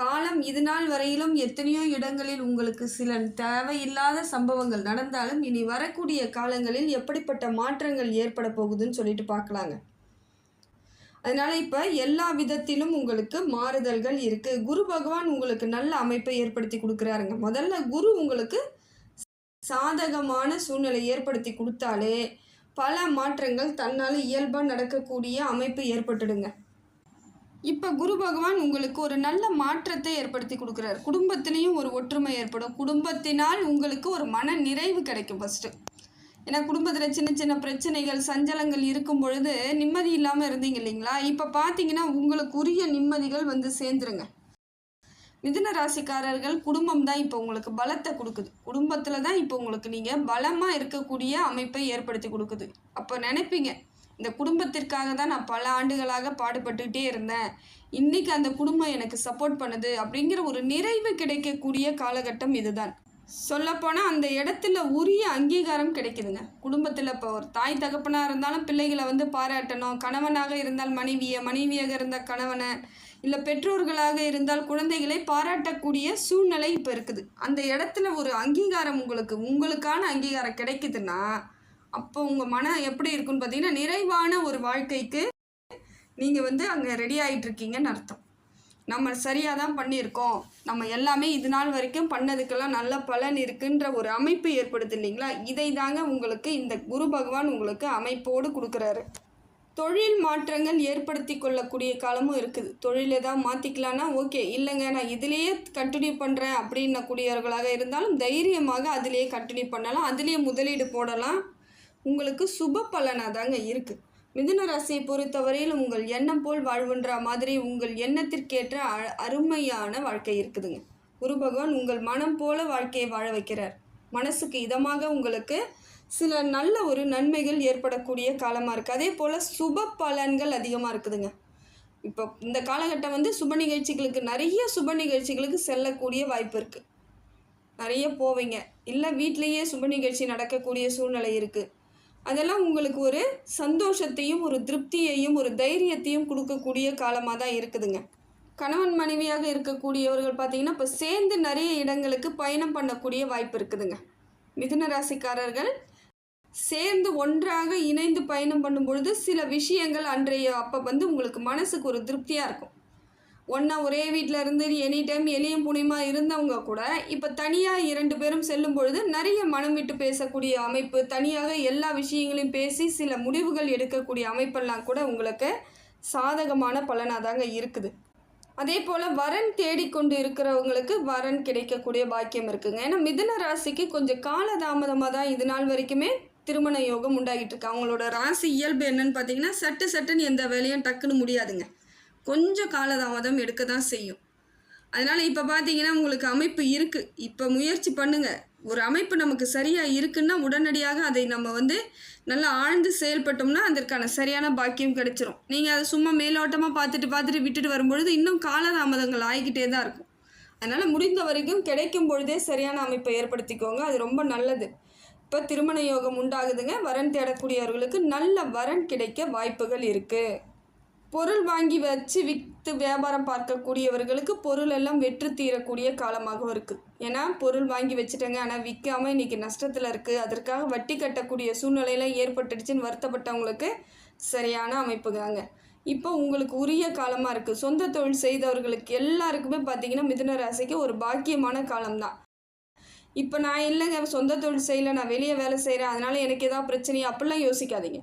காலம் இது நாள் வரையிலும் எத்தனையோ இடங்களில் உங்களுக்கு சில தேவையில்லாத சம்பவங்கள் நடந்தாலும் இனி வரக்கூடிய காலங்களில் எப்படிப்பட்ட மாற்றங்கள் ஏற்பட போகுதுன்னு சொல்லிட்டு பார்க்கலாங்க. அதனால இப்போ எல்லா விதத்திலும் உங்களுக்கு மாறுதல்கள் இருக்குது குரு பகவான் உங்களுக்கு நல்ல அமைப்பை ஏற்படுத்தி கொடுக்குறாருங்க. முதல்ல குரு உங்களுக்கு சாதகமான சூழ்நிலை ஏற்படுத்தி கொடுத்தாலே பல மாற்றங்கள் தன்னால் இயல்பாக நடக்கக்கூடிய அமைப்பு ஏற்பட்டுடுங்க. இப்போ குரு பகவான் உங்களுக்கு ஒரு நல்ல மாற்றத்தை ஏற்படுத்தி கொடுக்குறாரு. குடும்பத்திலையும் ஒரு ஒற்றுமை ஏற்படும். குடும்பத்தினால் உங்களுக்கு ஒரு மன நிறைவு கிடைக்கும் ஃபஸ்ட்டு ஏன்னா குடும்பத்தில் சின்ன சின்ன பிரச்சனைகள் சஞ்சலங்கள் இருக்கும் பொழுது நிம்மதி இல்லாமல் இருந்தீங்க இல்லைங்களா? இப்போ பார்த்தீங்கன்னா உங்களுக்கு உரிய நிம்மதிகள் வந்து சேர்ந்துருங்க. மிதுன ராசிக்காரர்கள் குடும்பம் தான் இப்போ உங்களுக்கு பலத்தை கொடுக்குது. குடும்பத்தில் தான் இப்போ உங்களுக்கு நீங்கள் பலமாக இருக்கக்கூடிய அமைப்பை ஏற்படுத்தி கொடுக்குது. அப்போ நினைப்பீங்க இந்த குடும்பத்திற்காக தான் நான் பல ஆண்டுகளாக பாடுபட்டுக்கிட்டே இருந்தேன். இன்னைக்கு அந்த குடும்பம் எனக்கு சப்போர்ட் பண்ணுது அப்படிங்கிற ஒரு நிறைவு கிடைக்கக்கூடிய காலகட்டம் இதுதான். சொல்லப்போனால் அந்த இடத்துல உரிய அங்கீகாரம் கிடைக்குதுங்க. குடும்பத்தில் இப்போ ஒரு தாய் தகப்பனாக இருந்தாலும் பிள்ளைகளை வந்து பாராட்டணும். கணவனாக இருந்தால் மனைவியை மனைவியாக இருந்தால் கணவனை இல்லை பெற்றோர்களாக இருந்தால் குழந்தைகளை பாராட்டக்கூடிய சூழ்நிலை இப்போ இருக்குது. அந்த இடத்துல ஒரு அங்கீகாரம் உங்களுக்கு உங்களுக்கான அங்கீகாரம் கிடைக்குதுன்னா அப்போ உங்கள் மனம் எப்படி இருக்குன்னு பார்த்தீங்கன்னா நிறைவான ஒரு வாழ்க்கைக்கு நீங்கள் வந்து அங்கே ரெடி ஆகிட்டு இருக்கீங்கன்னு அர்த்தம். நம்ம சரியாக தான் பண்ணியிருக்கோம். நம்ம எல்லாமே இது நாள் வரைக்கும் பண்ணதுக்கெல்லாம் நல்ல பலன் இருக்குன்ற ஒரு அமைப்பு ஏற்படுது இல்லைங்களா? இதை தாங்க உங்களுக்கு இந்த குரு பகவான் உங்களுக்கு அமைப்போடு கொடுக்குறாரு. தொழில் மாற்றங்கள் ஏற்படுத்தி கொள்ளக்கூடிய காலமும் இருக்குது. தொழில் ஏதாவது மாற்றிக்கலான்னா ஓகே இல்லைங்க நான் இதிலேயே கண்டினியூ பண்ணுறேன் அப்படின்னக்கூடியவர்களாக இருந்தாலும் தைரியமாக அதிலேயே கண்டினியூ பண்ணலாம். அதிலேயே முதலீடு போடலாம். உங்களுக்கு சுப பலனாக தாங்க இருக்குது மிதுன ராசியை பொறுத்தவரையில் உங்கள் எண்ணம் போல் வாழ்வுன்ற மாதிரி உங்கள் எண்ணத்திற்கேற்ற அ- அருமையான வாழ்க்கை இருக்குதுங்க. குரு பகவான் உங்கள் மனம் போல வாழ்க்கையை வாழ வைக்கிறார். மனசுக்கு இதமாக உங்களுக்கு சில நல்ல ஒரு நன்மைகள் ஏற்படக்கூடிய காலமாக இருக்குது அதே போல் சுப பலன்கள் அதிகமாக இருக்குதுங்க. இப்போ இந்த காலகட்டம் வந்து சுப நிகழ்ச்சிகளுக்கு நிறைய சுப நிகழ்ச்சிகளுக்கு செல்லக்கூடிய வாய்ப்பு இருக்குது நிறைய போவீங்க. இல்லை வீட்லேயே சுப நிகழ்ச்சி நடக்கக்கூடிய சூழ்நிலை இருக்குது அதெல்லாம் உங்களுக்கு ஒரு சந்தோஷத்தையும் ஒரு திருப்தியையும் ஒரு தைரியத்தையும் கொடுக்கக்கூடிய காலமாக தான் இருக்குதுங்க. கணவன் மனைவியாக இருக்கக்கூடியவர்கள் பார்த்தீங்கன்னா இப்போ சேர்ந்து நிறைய இடங்களுக்கு பயணம் பண்ணக்கூடிய வாய்ப்பு இருக்குதுங்க. மிதுன ராசிக்காரர்கள் சேர்ந்து ஒன்றாக இணைந்து பயணம் பண்ணும் பொழுது சில விஷயங்கள் அன்றைய அப்போ வந்து உங்களுக்கு மனசுக்கு ஒரு திருப்தியாக இருக்கும். ஒன்றா ஒரே வீட்டில் இருந்து எனி டைம் எளியும் புனிமா இருந்தவங்க கூட இப்போ தனியாக இரண்டு பேரும் செல்லும் பொழுது நிறைய மனம் விட்டு பேசக்கூடிய அமைப்பு தனியாக எல்லா விஷயங்களையும் பேசி சில முடிவுகள் எடுக்கக்கூடிய அமைப்பெல்லாம் கூட உங்களுக்கு சாதகமான பலனாக தாங்க இருக்குது. அதே போல் வரன் தேடிக்கொண்டு இருக்கிறவங்களுக்கு வரன் கிடைக்கக்கூடிய பாக்கியம் இருக்குங்க. ஏன்னா மிதுன ராசிக்கு கொஞ்சம் காலதாமதமாக தான் இது நாள் வரைக்குமே திருமண யோகம் உண்டாகிட்டு இருக்கு. அவங்களோட ராசி இயல்பு என்னன்னு பார்த்தீங்கன்னா சட்டு சட்டுன்னு எந்த வேலையும் டக்குன்னு முடியாதுங்க. கொஞ்சம் காலதாமதம் எடுக்க தான் செய்யும். அதனால் இப்போ பார்த்தீங்கன்னா உங்களுக்கு அமைப்பு இருக்குது இப்போ முயற்சி பண்ணுங்கள் ஒரு அமைப்பு நமக்கு சரியாக இருக்குன்னா உடனடியாக அதை நம்ம வந்து நல்லா ஆழ்ந்து செயல்பட்டோம்னா அதற்கான சரியான பாக்கியம் கிடைச்சிரும். நீங்கள் அதை சும்மா மேலோட்டமாக பார்த்துட்டு பார்த்துட்டு விட்டுட்டு வரும்பொழுது இன்னும் காலதாமதங்கள் ஆகிக்கிட்டே தான் இருக்கும். அதனால் முடிந்த வரைக்கும் கிடைக்கும் பொழுதே சரியான அமைப்பை ஏற்படுத்திக்கோங்க. அது ரொம்ப நல்லது. இப்போ திருமண யோகம் உண்டாகுதுங்க. வரன் தேடக்கூடியவர்களுக்கு நல்ல வரன் கிடைக்க வாய்ப்புகள் இருக்குது பொருள் வாங்கி வச்சு விற்று வியாபாரம் பார்க்கக்கூடியவர்களுக்கு பொருள் எல்லாம் வெற்று தீரக்கூடிய காலமாகவும் இருக்குது ஏன்னா பொருள் வாங்கி வச்சுட்டேங்க. ஆனால் விற்காம இன்றைக்கி நஷ்டத்தில் இருக்குது அதற்காக வட்டி கட்டக்கூடிய சூழ்நிலையெல்லாம் ஏற்பட்டுடுச்சுன்னு வருத்தப்பட்டவங்களுக்கு சரியான அமைப்புதாங்க. இப்போ உங்களுக்கு உரிய காலமாக இருக்குது சொந்த தொழில் செய்தவர்களுக்கு எல்லாருக்குமே பார்த்தீங்கன்னா மிதுன ராசிக்கு ஒரு பாக்கியமான காலம்தான். இப்போ நான் இல்லைங்க. சொந்த தொழில் செய்யலை. நான் வெளியே வேலை செய்கிறேன் அதனால் எனக்கு ஏதாவது பிரச்சனையா? அப்படிலாம் யோசிக்காதீங்க.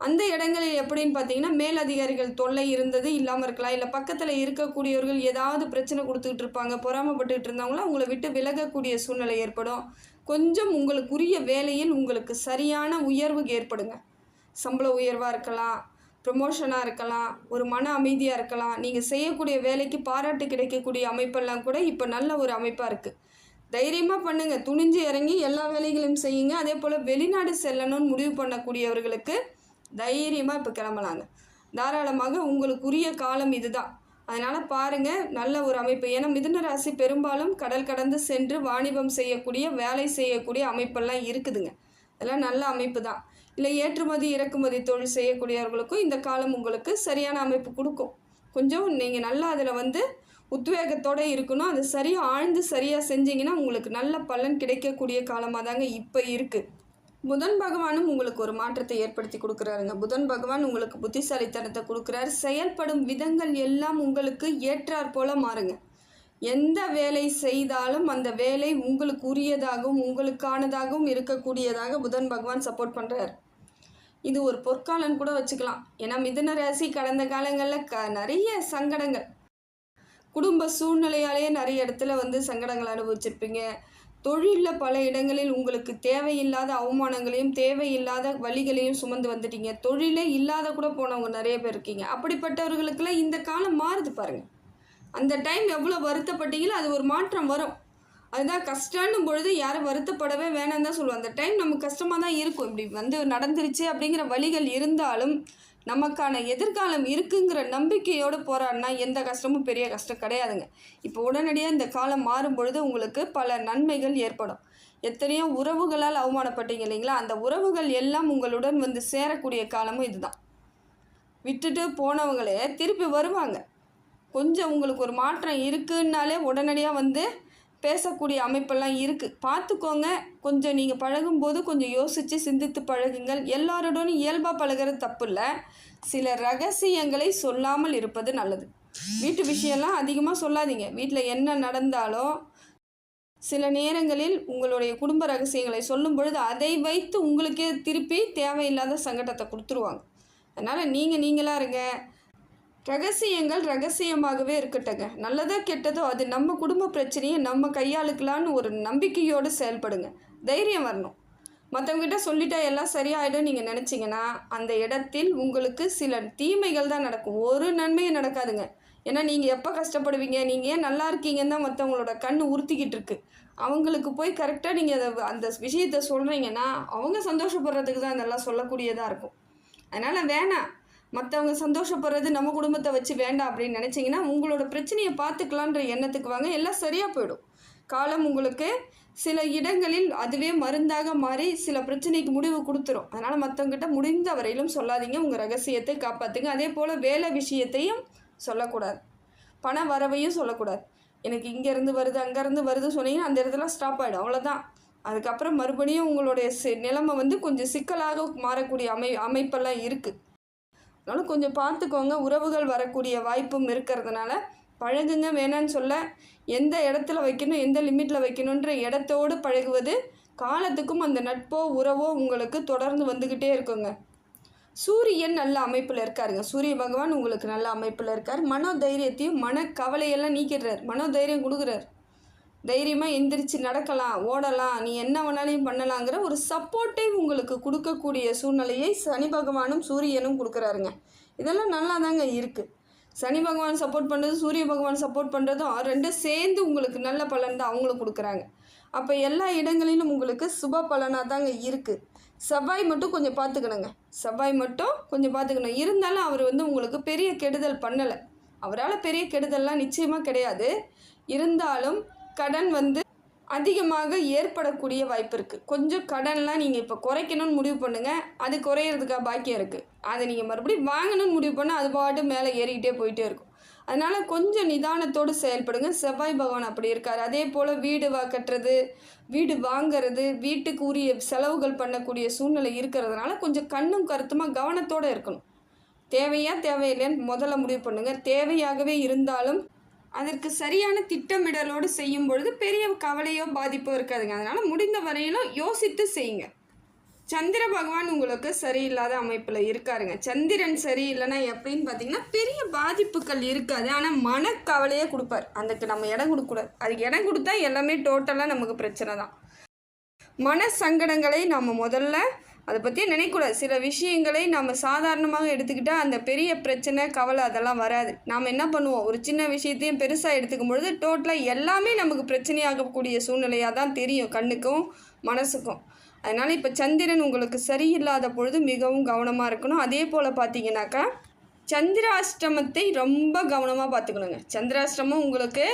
அந்த இடங்களில் எப்படின்னு பார்த்தீங்கன்னா மேலதிகாரிகள் தொல்லை இருந்தது இல்லாமல் இருக்கலாம். இல்லை பக்கத்தில் இருக்கக்கூடியவர்கள் ஏதாவது பிரச்சனை கொடுத்துக்கிட்டு இருப்பாங்க பொறாமப்பட்டுக்கிட்டு இருந்தவங்களாம் உங்களை விட்டு விலகக்கூடிய சூழ்நிலை ஏற்படும். கொஞ்சம் உங்களுக்குரிய வேலையில் உங்களுக்கு சரியான உயர்வு ஏற்படுங்க. சம்பள உயர்வாக இருக்கலாம் ப்ரொமோஷனாக இருக்கலாம் ஒரு மன அமைதியாக இருக்கலாம். நீங்கள் செய்யக்கூடிய வேலைக்கு பாராட்டு கிடைக்கக்கூடிய அமைப்பெல்லாம் கூட இப்போ நல்ல ஒரு அமைப்பாக இருக்குது தைரியமாக பண்ணுங்கள் துணிஞ்சு இறங்கி எல்லா வேலைகளையும் செய்யுங்க. அதே போல் வெளிநாடு செல்லணும்னு முடிவு பண்ணக்கூடியவர்களுக்கு தைரியமாக இப்போ கிளம்பலாங்க தாராளமாக உங்களுக்குரிய காலம் இதுதான். அதனால் பாருங்கள் நல்ல ஒரு அமைப்பு. ஏன்னா மிதுன ராசி பெரும்பாலும் கடல் கடந்து சென்று வாணிபம் செய்யக்கூடிய வேலை செய்யக்கூடிய அமைப்பெல்லாம் இருக்குதுங்க. அதெல்லாம் நல்ல அமைப்பு தான். இல்லை ஏற்றுமதி இறக்குமதி தொழில் செய்யக்கூடியவர்களுக்கும் இந்த காலம் உங்களுக்கு சரியான அமைப்பு கொடுக்கும். கொஞ்சம் நீங்கள் நல்லா அதில் வந்து உத்வேகத்தோடு இருக்கணும். அது சரியாக ஆழ்ந்து சரியாக செஞ்சீங்கன்னா உங்களுக்கு நல்ல பலன் கிடைக்கக்கூடிய காலமாக தாங்க இப்போ இருக்குது புதன் பகவானும் உங்களுக்கு ஒரு மாற்றத்தை ஏற்படுத்தி கொடுக்குறாருங்க. புதன் பகவான் உங்களுக்கு புத்திசாலித்தனத்தை கொடுக்குறாரு. செயல்படும் விதங்கள் எல்லாம் உங்களுக்கு ஏற்றாற் போல மாறுங்க. எந்த வேலை செய்தாலும் அந்த வேலை உங்களுக்கு உரியதாகவும் உங்களுக்கானதாகவும் இருக்கக்கூடியதாக புதன் பகவான் சப்போர்ட் பண்ணுறாரு இது ஒரு பொற்காலன் கூட வச்சுக்கலாம். ஏன்னா மிதன ராசி கடந்த காலங்களில் க நிறைய சங்கடங்கள். குடும்ப சூழ்நிலையாலேயே நிறைய இடத்துல வந்து சங்கடங்கள் அனுபவிச்சிருப்பீங்க. தொழிலில் பல இடங்களில் உங்களுக்கு தேவையில்லாத அவமானங்களையும் தேவையில்லாத வழிகளையும் சுமந்து வந்துட்டீங்க. தொழிலே இல்லாத கூட போனவங்க நிறைய பேர் இருக்கீங்க. அப்படிப்பட்டவர்களுக்கெல்லாம் இந்த காலம் மாறுது பாருங்கள் அந்த டைம் எவ்வளோ வருத்தப்பட்டீங்களோ அது ஒரு மாற்றம் வரும். அதுதான் கஷ்டம்னும் பொழுது யாரும் வருத்தப்படவே வேணாம் தான் சொல்லுவோம் அந்த டைம் நமக்கு கஷ்டமாக தான் இருக்கும். இப்படி வந்து நடந்துருச்சு அப்படிங்கிற வழிகள் இருந்தாலும் நமக்கான எதிர்காலம் இருக்குங்கிற நம்பிக்கையோடு போராடினா எந்த கஷ்டமும் பெரிய கஷ்டம் கிடையாதுங்க. இப்போ உடனடியாக இந்த காலம் மாறும் பொழுது உங்களுக்கு பல நன்மைகள் ஏற்படும். எத்தனையோ உறவுகளால் அவமானப்பட்டீங்க இல்லைங்களா? அந்த உறவுகள் எல்லாம் உங்களுடன் வந்து சேரக்கூடிய காலமும் இதுதான். விட்டுட்டு போனவங்களே திருப்பி வருவாங்க. கொஞ்சம் உங்களுக்கு ஒரு மாற்றம் இருக்குன்னாலே உடனடியாக வந்து பேசக்கூடிய அமைப்பெல்லாம் இருக்குது பார்த்துக்கோங்க. கொஞ்சம் நீங்கள் பழகும்போது கொஞ்சம் யோசித்து சிந்தித்து பழகுங்கள். எல்லாரோடனும் இயல்பாக பழகிறது தப்பு இல்லை சில ரகசியங்களை சொல்லாமல் இருப்பது நல்லது. வீட்டு விஷயம்லாம் அதிகமாக சொல்லாதீங்க. வீட்டில் என்ன நடந்தாலும் சில நேரங்களில் உங்களுடைய குடும்ப ரகசியங்களை சொல்லும் பொழுது அதை வைத்து உங்களுக்கே திருப்பி தேவையில்லாத சங்கடத்தை கொடுத்துருவாங்க. அதனால் நீங்கள் நீங்களாக இருங்க. ரகசியங்கள் ரகசியமாகவே இருக்கட்டுங்க. நல்லதோ கெட்டதோ அது நம்ம குடும்ப பிரச்சனையை நம்ம கையாளுக்கலான்னு ஒரு நம்பிக்கையோடு செயல்படுங்க. தைரியம் வரணும். மற்றவங்ககிட்ட சொல்லிட்டா எல்லாம் சரியாயிடும் நீங்கள் நினச்சிங்கன்னா அந்த இடத்தில் உங்களுக்கு சில தீமைகள் தான் நடக்கும். ஒரு நன்மையும் நடக்காதுங்க. ஏன்னா நீங்கள் எப்போ கஷ்டப்படுவீங்க? நீங்கள் ஏன் நல்லா இருக்கீங்கன்னு தான் மற்றவங்களோட கண் உறுத்திக்கிட்டு இருக்கு. அவங்களுக்கு போய் கரெக்டாக நீங்கள் அதை அந்த விஷயத்தை சொல்கிறீங்கன்னா அவங்க சந்தோஷப்படுறதுக்கு தான் இதெல்லாம் சொல்லக்கூடியதாக இருக்கும். அதனால் வேணாம். மற்றவங்க சந்தோஷப்படுறது நம்ம குடும்பத்தை வச்சு வேண்டாம் அப்படின்னு நினச்சிங்கன்னா உங்களோட பிரச்சனையை பார்த்துக்கலான்ற எண்ணத்துக்கு வாங்க. எல்லாம் சரியாக போயிடும். காலம் உங்களுக்கு சில இடங்களில் அதுவே மருந்தாக மாறி சில பிரச்சனைக்கு முடிவு கொடுத்துரும். அதனால் மற்றவங்கிட்ட முடிந்த வரையிலும் சொல்லாதீங்க. உங்கள் ரகசியத்தை காப்பாற்றுங்க அதே போல் வேலை விஷயத்தையும் சொல்லக்கூடாது. பண வரவையும் சொல்லக்கூடாது. எனக்கு இங்கேருந்து வருது அங்கேருந்து வருது சொன்னீங்கன்னா அந்த இடத்துல ஸ்டாப் ஆகிடும் அவ்வளோதான் அதுக்கப்புறம் மறுபடியும் உங்களுடைய சி நிலைமை வந்து கொஞ்சம் சிக்கலாக மாறக்கூடிய அமை அமைப்பெல்லாம் இருக்குது அதனால் கொஞ்சம் பார்த்துக்கோங்க. உறவுகள் வரக்கூடிய வாய்ப்பும் இருக்கிறதுனால பழகுங்க. வேணான்னு சொல்ல எந்த இடத்துல வைக்கணும் எந்த லிமிட்டில் வைக்கணுன்ற இடத்தோடு பழகுவது காலத்துக்கும் அந்த நட்போ உறவோ உங்களுக்கு தொடர்ந்து வந்துக்கிட்டே இருக்குங்க. சூரியன் நல்ல அமைப்பில் இருக்காருங்க. சூரிய பகவான் உங்களுக்கு நல்ல அமைப்பில் இருக்கார். மனோ தைரியத்தையும் மன கவலையெல்லாம் நீக்கிடுறார். மனோ தைரியம் கொடுக்குறார். தைரியமாக எந்திரிச்சு நடக்கலாம் ஓடலாம் நீ என்ன வேணாலையும் பண்ணலாங்கிற ஒரு சப்போர்ட்டை உங்களுக்கு கொடுக்கக்கூடிய சூழ்நிலையை சனி பகவானும் சூரியனும் கொடுக்குறாருங்க. இதெல்லாம் நல்லா தாங்க இருக்குது சனி பகவான் சப்போர்ட் பண்ணுறது சூரிய பகவான் சப்போர்ட் பண்ணுறதும் ரெண்டும் சேர்ந்து உங்களுக்கு நல்ல பலன் தான் அவங்களும் கொடுக்குறாங்க. அப்போ எல்லா இடங்களிலும் உங்களுக்கு சுப பலனாக தாங்க இருக்குது செவ்வாய் மட்டும் கொஞ்சம் பார்த்துக்கணுங்க செவ்வாய் மட்டும் கொஞ்சம் பார்த்துக்கணும் இருந்தாலும் அவர் வந்து உங்களுக்கு பெரிய கெடுதல் பண்ணலை. அவரால் பெரிய கெடுதல்லாம் நிச்சயமாக கிடையாது. இருந்தாலும் கடன் வந்து அதிகமாக ஏற்படக்கூடிய வாய்ப்பு இருக்குது கொஞ்சம் கடன்லாம் நீங்கள் இப்போ குறைக்கணும்னு முடிவு பண்ணுங்கள் அது குறையிறதுக்காக பாக்கியம் இருக்குது அதை நீங்கள் மறுபடியும் வாங்கணும்னு முடிவு பண்ணால் அது பாட்டு மேலே ஏறிக்கிட்டே போயிட்டே இருக்கும். அதனால் கொஞ்சம் நிதானத்தோடு செயல்படுங்க. செவ்வாய் பகவான் அப்படி இருக்கார். அதே போல் வீடு வா கட்டுறது வீடு வாங்கிறது வீட்டுக்கு உரிய செலவுகள் பண்ணக்கூடிய சூழ்நிலை இருக்கிறதுனால கொஞ்சம் கண்ணும் கருத்துமாக கவனத்தோடு இருக்கணும். தேவையா தேவையில்லைன்னு முதல்ல முடிவு பண்ணுங்கள் தேவையாகவே இருந்தாலும் அதற்கு சரியான திட்டமிடலோடு செய்யும் பொழுது பெரிய கவலையோ பாதிப்போ இருக்காதுங்க. அதனால் முடிந்த வரையிலும் யோசித்து செய்யுங்க. சந்திர பகவான் உங்களுக்கு சரியில்லாத அமைப்பில் இருக்காருங்க. சந்திரன் சரியில்லைன்னா எப்படின்னு பார்த்தீங்கன்னா பெரிய பாதிப்புகள் இருக்காது. ஆனால் மனக்கவலையே கொடுப்பார். அதுக்கு நம்ம இடம் கொடுக்கக்கூடாது. அதுக்கு இடம் கொடுத்தா எல்லாமே டோட்டலாக நமக்கு பிரச்சனை தான். மன சங்கடங்களை நம்ம முதல்ல அதை பற்றி நினைக்கூடாது சில விஷயங்களை நம்ம சாதாரணமாக எடுத்துக்கிட்டால் அந்த பெரிய பிரச்சனை கவலை அதெல்லாம் வராது. நாம் என்ன பண்ணுவோம்? ஒரு சின்ன விஷயத்தையும் பெருசாக எடுத்துக்கும் பொழுது டோட்டலாக எல்லாமே நமக்கு பிரச்சனையாகக்கூடிய சூழ்நிலையாக தான் தெரியும் கண்ணுக்கும் மனசுக்கும். அதனால் இப்போ சந்திரன் உங்களுக்கு சரியில்லாத பொழுது மிகவும் கவனமாக இருக்கணும். அதே போல் பார்த்தீங்கன்னாக்கா சந்திராஷ்டமத்தை ரொம்ப கவனமாக பார்த்துக்கணுங்க சந்திராஷ்டமம் உங்களுக்கு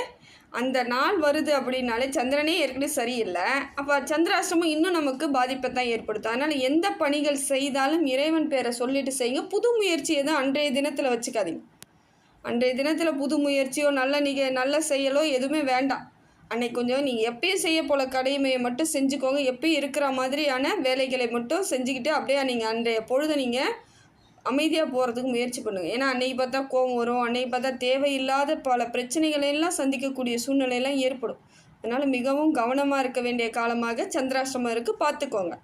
அந்த நாள் வருது அப்படின்னாலே சந்திரனே ஏற்கனவே சரியில்லை. அப்போ சந்திராஷ்டமம் இன்னும் நமக்கு பாதிப்பை தான் ஏற்படுத்தும். அதனால் எந்த பணிகள் செய்தாலும் இறைவன் பேரை சொல்லிட்டு செய்யுங்க. புது முயற்சி எதுவும் அன்றைய தினத்தில் வச்சுக்காதீங்க. அன்றைய தினத்தில் புது முயற்சியோ நல்ல நிக நல்ல செயலோ எதுவுமே வேண்டாம். அன்னைக்கு கொஞ்சம் நீங்கள் எப்பயும் செய்ய போல கடமையை மட்டும் செஞ்சுக்கோங்க. எப்பயும் இருக்கிற மாதிரியான வேலைகளை மட்டும் செஞ்சுக்கிட்டு அப்படியே நீங்கள் அன்றைய பொழுதை நீங்கள் அமைதியாக போகிறதுக்கு முயற்சி பண்ணுங்கள் ஏன்னா அன்னைக்கு பார்த்தா கோவம் வரும். அன்னைக்கு பார்த்தா தேவையில்லாத பல பிரச்சனைகளை எல்லாம் சந்திக்கக்கூடிய சூழ்நிலையெல்லாம் ஏற்படும். அதனால் மிகவும் கவனமாக இருக்க வேண்டிய காலமாக சந்திராஷ்டமம் இருக்குது பார்த்துக்கோங்க.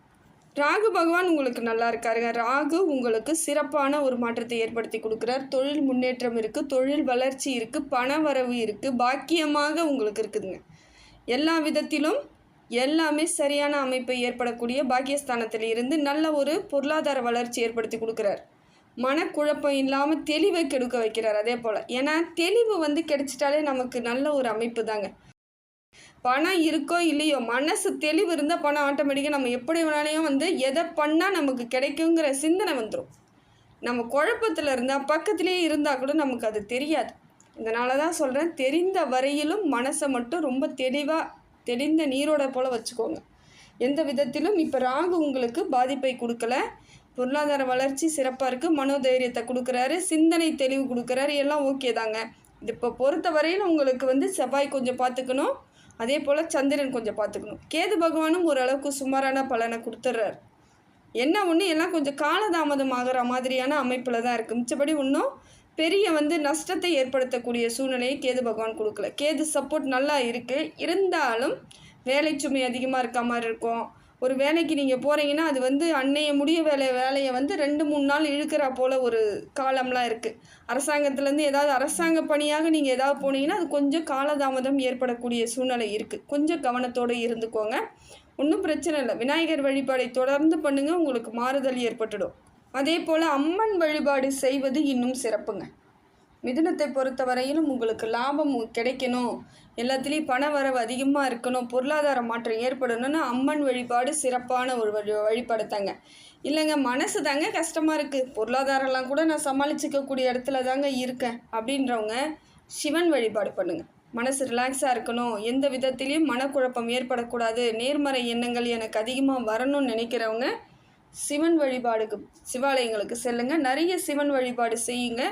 ராகு பகவான் உங்களுக்கு நல்லா இருக்காருங்க. ராகு உங்களுக்கு சிறப்பான ஒரு மாற்றத்தை ஏற்படுத்தி கொடுக்குறார். தொழில் முன்னேற்றம் இருக்குது தொழில் வளர்ச்சி இருக்குது பண வரவு இருக்குது பாக்கியமாக உங்களுக்கு இருக்குதுங்க. எல்லா விதத்திலும் எல்லாமே சரியான அமைப்பை ஏற்படக்கூடிய பாக்கியஸ்தானத்தில் இருந்து நல்ல ஒரு பொருளாதார வளர்ச்சி ஏற்படுத்தி கொடுக்குறார். மனக்குழப்பம் இல்லாமல் தெளிவை கெடுக்க வைக்கிறார் அதே போல். ஏன்னா தெளிவு வந்து கிடைச்சிட்டாலே நமக்கு நல்ல ஒரு அமைப்பு தாங்க. பணம் இருக்கோ இல்லையோ மனசு தெளிவு இருந்தால் பணம் ஆட்டோமேட்டிக்காக நம்ம எப்படி வேணாலையும் வந்து எதை பண்ணால் நமக்கு கிடைக்குங்கிற சிந்தனை வந்துடும் நம்ம குழப்பத்தில் இருந்தால் பக்கத்துலேயே இருந்தால் கூட நமக்கு அது தெரியாது. இதனால தான் சொல்கிறேன் தெரிந்த வரையிலும் மனசை மட்டும் ரொம்ப தெளிவாக தெளிந்த நீரோட போல் வச்சுக்கோங்க. எந்த விதத்திலும் இப்போ ராகு உங்களுக்கு பாதிப்பை கொடுக்கல. பொருளாதார வளர்ச்சி சிறப்பாக இருக்குது மனோதைரியத்தை கொடுக்குறாரு. சிந்தனை தெளிவு கொடுக்குறாரு. எல்லாம் ஓகே தாங்க. இது இப்போ பொறுத்த வரையில் உங்களுக்கு வந்து செவ்வாய் கொஞ்சம் பார்த்துக்கணும். அதே போல் சந்திரன் கொஞ்சம் பார்த்துக்கணும். கேது பகவானும் ஓரளவுக்கு சுமாரான பலனை கொடுத்துட்றாரு. என்ன ஒன்று எல்லாம் கொஞ்சம் காலதாமதம் ஆகிற மாதிரியான அமைப்பில் தான் இருக்குது மிச்சப்படி இன்னும் பெரிய வந்து நஷ்டத்தை ஏற்படுத்தக்கூடிய சூழ்நிலையை கேது பகவான் கொடுக்கல. கேது சப்போர்ட் நல்லா இருக்குது இருந்தாலும் வேலை சுமை அதிகமாக இருக்க மாதிரி இருக்கும். ஒரு வேலைக்கு நீங்கள் போகிறீங்கன்னா அது வந்து அன்னைய முடிய வேலை வேலையை வந்து ரெண்டு மூணு நாள் இழுக்கிற போல் ஒரு காலம்லாம் இருக்குது அரசாங்கத்துலேருந்து ஏதாவது அரசாங்க பணியாக நீங்கள் ஏதாவது போனீங்கன்னா அது கொஞ்சம் காலதாமதம் ஏற்படக்கூடிய சூழ்நிலை இருக்குது கொஞ்சம் கவனத்தோடு இருந்துக்கோங்க. ஒன்றும் பிரச்சனை இல்லை. விநாயகர் வழிபாடை தொடர்ந்து பண்ணுங்கள் உங்களுக்கு மாறுதல் ஏற்பட்டுடும். அதே போல் அம்மன் வழிபாடு செய்வது இன்னும் சிறப்புங்க. மிதுனத்தை பொறுத்த வரையிலும் உங்களுக்கு லாபம் கிடைக்கணும். எல்லாத்துலேயும் பண வரவு அதிகமாக இருக்கணும் பொருளாதார மாற்றம் ஏற்படணும்னு அம்மன் வழிபாடு சிறப்பான ஒரு வழி வழிபாடு தாங்க இல்லைங்க மனசு தாங்க கஷ்டமாக இருக்குது பொருளாதாரம்லாம் கூட நான் சமாளிச்சிக்கக்கூடிய இடத்துல தாங்க இருக்கேன். அப்படின்றவங்க சிவன் வழிபாடு பண்ணுங்கள் மனசு ரிலாக்ஸாக இருக்கணும். எந்த விதத்திலையும் மனக்குழப்பம் ஏற்படக்கூடாது. நேர்மறை எண்ணங்கள் எனக்கு அதிகமாக வரணும்னு நினைக்கிறவங்க சிவன் வழிபாடுக்கு சிவாலயங்களுக்கு செல்லுங்க. நிறைய சிவன் வழிபாடு செய்யுங்க.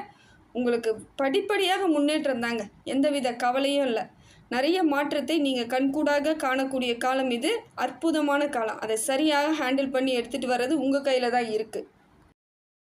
உங்களுக்கு படிப்படியாக முன்னேற்றம் தாங்க. எந்தவித கவலையும் இல்லை. நிறைய மாற்றத்தை நீங்கள் கண்கூடாக காணக்கூடிய காலம் இது. அற்புதமான காலம். அதை சரியாக ஹேண்டில் பண்ணி எடுத்துகிட்டு வர்றது உங்கள் கையில் தான் இருக்குது